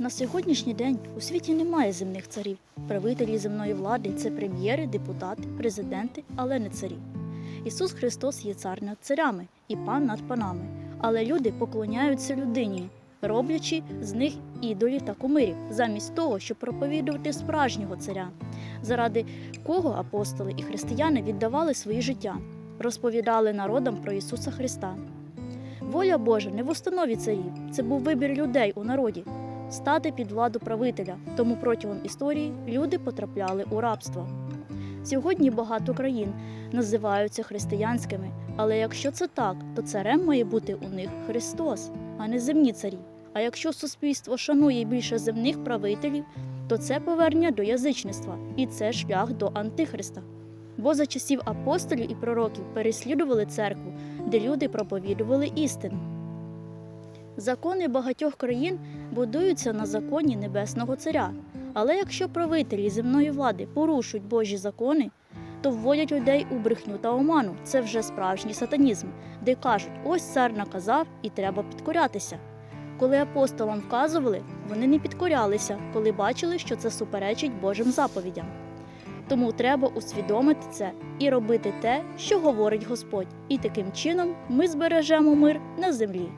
На сьогоднішній день у світі немає земних царів. Правителі земної влади це прем'єри, депутати, президенти, але не царі. Ісус Христос є цар над царями і пан над панами. Але люди поклоняються людині, роблячи з них ідолі та кумирів, замість того, щоб проповідувати справжнього царя, заради кого апостоли і християни віддавали свої життя, розповідали народам про Ісуса Христа. Воля Божа не в установі царів, це був вибір людей у народі стати під владу правителя, тому протягом історії люди потрапляли у рабство. Сьогодні багато країн називаються християнськими, але якщо це так, то царем має бути у них Христос, а не земні царі. А якщо суспільство шанує більше земних правителів, то це повернення до язичництва, і це шлях до Антихриста. Бо за часів апостолів і пророків переслідували церкву, де люди проповідували істину. Закони багатьох країн будуються на законі Небесного Царя. Але якщо правителі земної влади порушують Божі закони, то вводять людей у брехню та оману. Це вже справжній сатанізм, де кажуть, ось цар наказав і треба підкорятися. Коли апостолам вказували, вони не підкорялися, коли бачили, що це суперечить Божим заповідям. Тому треба усвідомити це і робити те, що говорить Господь, і таким чином ми збережемо мир на землі.